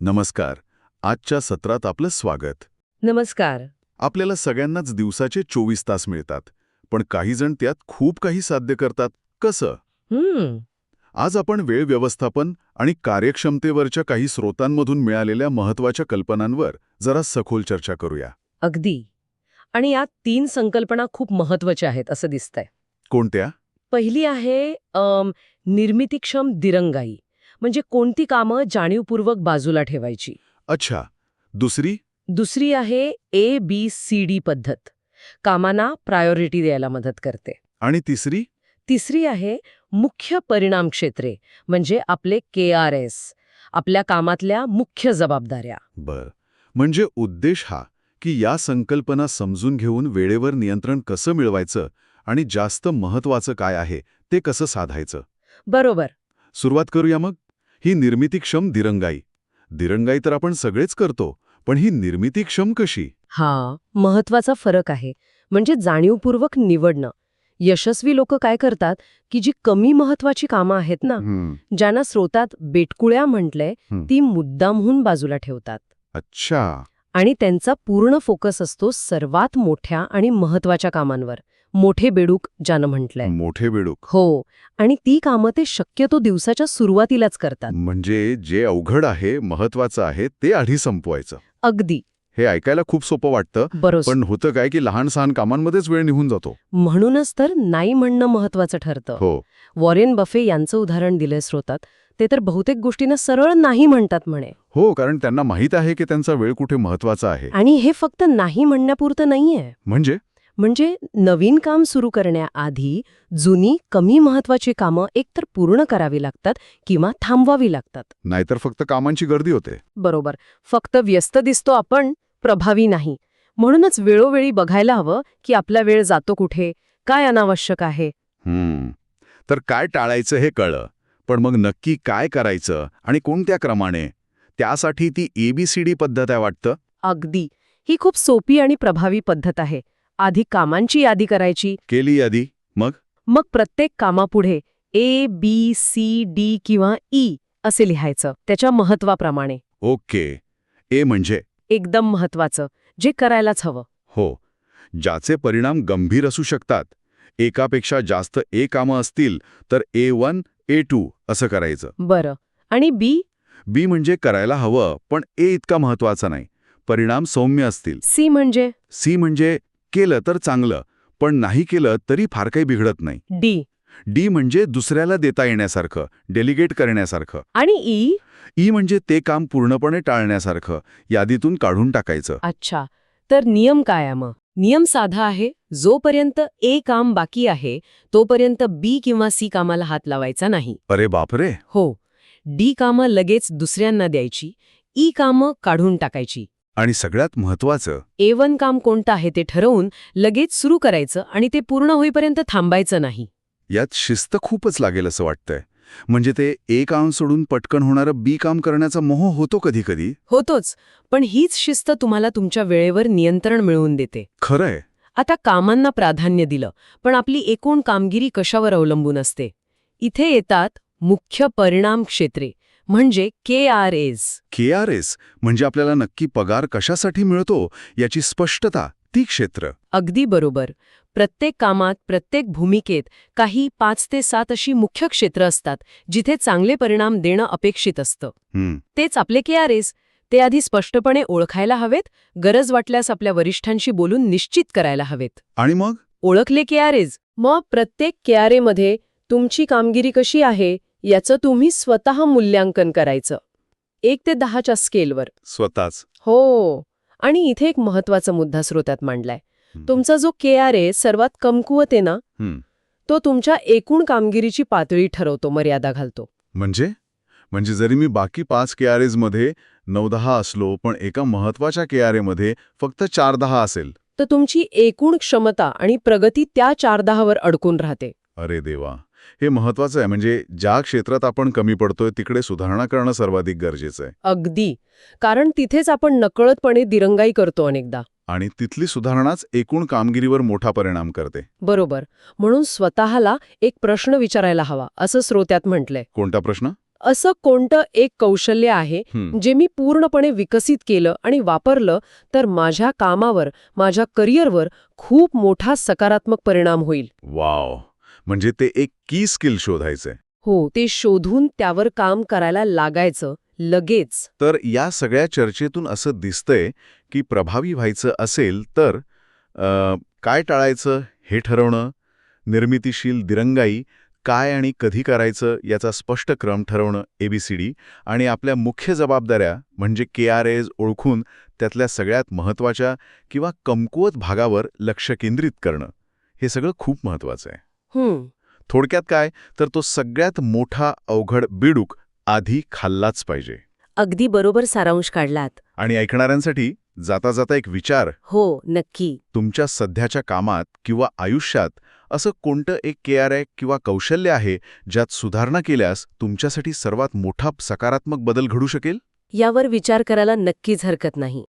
नमस्कार. आजच्या सत्रात आपलं स्वागत. नमस्कार. आपल्याला सगळ्यांनाच दिवसाचे चोवीस तास मिळतात पण काही जण त्यात खूप काही साध्य करतात. कसं? हम्म. आज आपण वेळ व्यवस्थापन आणि कार्यक्षमतेवरच्या काही स्रोतांमधून मिळालेल्या महत्त्वाच्या कल्पनांवर जरा सखोल चर्चा करूया. अगदी. आणि यात तीन संकल्पना खूप महत्त्वाच्या आहेत असं दिसतंय. कोणत्या? पहिली आहे अम, निर्मितीक्षम दिरंगाई. म्हणजे कोणती कामं जाणीवपूर्वक बाजूला ठेवायची? अच्छा. दुसरी? दुसरी आहे ए बी सी डी पद्धत. कामांना प्रायोरिटी द्यायला मदत करते. आणि तिसरी? तिसरी आहे मुख्य परिणाम क्षेत्रे म्हणजे आपले के आर एस आपल्या कामातल्या मुख्य जबाबदाऱ्या. बर. म्हणजे उद्देश हा की या संकल्पना समजून घेऊन वेळेवर नियंत्रण कसं मिळवायचं आणि जास्त महत्वाचं काय आहे ते कसं साधायचं? बरोबर. सुरुवात करूया मग? ही निर्मितीक्षम दिरंगाई. दिरंगाई तर आपण सगळेच करतो पण ही निर्मितीक्षम कशी? हा महत्त्वाचा फरक आहे. म्हणजे जाणीवपूर्वक निवडणं. यशस्वी लोक काय करतात की जी कमी महत्वाची कामं आहेत ना ज्यांना स्रोतात बेटकुळ्या म्हटलंय. ती मुद्दामहून बाजूला ठेवतात. अच्छा. आणि त्यांचा पूर्ण फोकस असतो सर्वात मोठ्या आणि महत्त्वाच्या कामांवर. मोठे बेडूक ज्यानं म्हटलंय. मोठे बेडूक. हो आणि ती कामं ते शक्यतो दिवसाच्या सुरुवातीलाच करतात. म्हणजे जे अवघड आहे महत्वाचं आहे ते आधी संपवायचं. अगदी. हे ऐकायला खूप सोपं वाटतं बरोबर पण होतं काय की लहान सहान कामांमध्येच वेळ निघून जातो. म्हणूनच तर नाही म्हणणं महत्वाचं ठरतं. हो. वॉरेन बफे यांचं उदाहरण दिलंय स्रोतात ते तर बहुतेक गोष्टींना सरळ नाही म्हणतात म्हणे. हो कारण त्यांना माहीत आहे की त्यांचा वेळ कुठे महत्त्वाचा आहे. आणि हे फक्त नाही म्हणण्यापुरतं नाहीये. म्हणजे? म्हणजे नवीन काम सुरू करण्याआधी जुनी कमी महत्वाची कामं एकतर पूर्ण करावी लागतात किंवा थांबवावी लागतात. नाहीतर फक्त कामांची गर्दी होते. बरोबर. फक्त व्यस्त दिसतो आपण प्रभावी नाही. म्हणूनच वेळोवेळी बघायला हवं की आपला वेळ जातो कुठे काय अनावश्यक आहे. हम्म. तर काय टाळायचं हे कळलं पण मग नक्की काय करायचं आणि कोणत्या क्रमाने? त्यासाठी ती एबीसीडी पद्धत आहे वाटतं? अगदी. ही खूप सोपी आणि प्रभावी पद्धत आहे. आधी कामांची यादी करायची. केली यादी मग? मग प्रत्येक कामापुढे ए बी सी डी किंवा ई असे लिहायचं त्याच्या महत्वाप्रमाणे. ओके. ए म्हणजे? एकदम महत्वाचं जे करायलाच हवं. हो. ज्याचे परिणाम गंभीर असू शकतात. एकापेक्षा जास्त ए कामं असतील तर ए वन ए टू असं करायचं. बरं. आणि बी बी म्हणजे करायला हवं पण ए इतका महत्त्वाचा नाही. परिणाम सौम्य असतील. सी म्हणजे? सी म्हणजे केलं तर चांगलं पण नाही केलं तरी फार काही बिघडत नाही. डी. डी म्हणजे दुसऱ्याला देता येण्यासारखं डेलिगेट करण्यासारखं. आणि ई? ई म्हणजे ते काम पूर्णपणे टाळण्यासारखं यादीतून काढून टाकायचं. अच्छा. तर नियम काय आहे मग? नियम साधा आहे जोपर्यंत ए काम बाकी आहे तोपर्यंत बी किंवा सी कामाला हात लावायचा नाही. अरे बापरे! हो. डी कामं लगेच दुसऱ्यांना द्यायची ई कामं काढून टाकायची. आणि सगळ्यात महत्वाचं ए वन काम कोणतं आहे ते ठरवून लगेच सुरू करायचं आणि ते पूर्ण होईपर्यंत थांबायचं नाही. यात शिस्त खूपच लागेल असं वाटतंय. म्हणजे ते ए काम सोडून पटकन होणारं बी काम करण्याचा मोह होतो कधी कधी होतोच पण हीच शिस्त तुम्हाला तुमच्या वेळेवर नियंत्रण मिळवून देते. खरंय. आता कामांना प्राधान्य दिलं पण आपली एकूण कामगिरी कशावर अवलंबून असते? इथे येतात मुख्य परिणाम क्षेत्रे म्हणजे K R A's K R S म्हणजे आपल्याला नक्की पगार कशासाठी मिळतो याची स्पष्टता ती क्षेत्र. अगदी बरोबर. प्रत्येक कामात प्रत्येक भूमिकेत काही पाच ते सात अशी मुख्य क्षेत्र असतात जिथे चांगले परिणाम देणं अपेक्षित असतं. तेच आपले के आर एस ते आधी स्पष्टपणे ओळखायला हवेत गरज वाटल्यास आपल्या वरिष्ठांशी बोलून निश्चित करायला हवेत. आणि मग? ओळखले के आर एज मग प्रत्येक के आर एमध्ये तुमची कामगिरी कशी आहे? याचं तुम्ही स्वतः मूल्यांकन करायचं. एक ते दहाच्या स्केलवर. स्वतःच. हो. आणि इथे एक महत्त्वाचा मुद्दा स्रोतात मांडलाय. तुमचा जो के आर ए सर्वात कमकुवत आहे ना तो तुमच्या एकूण कामगिरीची पातळी ठरवतो मर्यादा घालतो. म्हणजे? म्हणजे जरी मी बाकी पाच के आरमध्ये नऊ दहा असलो पण एका महत्त्वाच्या के आरमध्ये फक्त चार दहा असेल. तर तुमची एकूण क्षमता आणि प्रगती त्या चार दहावर अडकून राहते. अरे देवा. हे महत्वाचं आहे. म्हणजे ज्या क्षेत्रात आपण कमी पडतोय तिकडे सुधारणा करणं सर्वाधिक गरजेचं आहे. अगदी. कारण तिथेच आपण नकळतपणे दिरंगाई करतो अनेकदा. आणि तिथली सुधारणाच एकूण कामगिरीवर मोठा परिणाम करते. बरोबर. म्हणून स्वतःला एक प्रश्न विचारायला हवा असं श्रोत्यात म्हटलंय. कोणता प्रश्न? असं कोणतं एक कौशल्य आहे हं, जे मी पूर्णपणे विकसित केलं आणि वापरलं तर माझ्या कामावर माझ्या करिअरवर खूप मोठा सकारात्मक परिणाम होईल. वाव. म्हणजे ते एक की स्किल शोधायचंय हो ते शोधून त्यावर काम करायला लागायचं लगेच. तर या सगळ्या चर्चेतून असं दिसतंय की प्रभावी व्हायचं असेल तर अ, काय टाळायचं हे ठरवणं निर्मितीशील दिरंगाई काय आणि कधी करायचं याचा स्पष्ट क्रम ठरवणं एबीसीडी आणि आपल्या मुख्य जबाबदाऱ्या म्हणजे के आर एज ओळखून त्यातल्या सगळ्यात महत्त्वाच्या किंवा कमकुवत भागावर लक्ष केंद्रित करणं हे सगळं खूप महत्त्वाचं आहे. थोडक्यात काय? तर तो सगळ्यात मोठा अवघड बिडूक आधी खाल्लाच पाहिजे. अगदी बरोबर सारांश काढलात. आणि ऐकणाऱ्यांसाठी जाता जाता एक विचार. हो नक्की. तुमच्या सध्याच्या कामात किंवा आयुष्यात असं कोणतं एक के आर आय किंवा कौशल्य आहे ज्यात सुधारणा केल्यास तुमच्यासाठी सर्वात मोठा सकारात्मक बदल घडू शकेल? यावर विचार करायला नक्कीच हरकत नाही.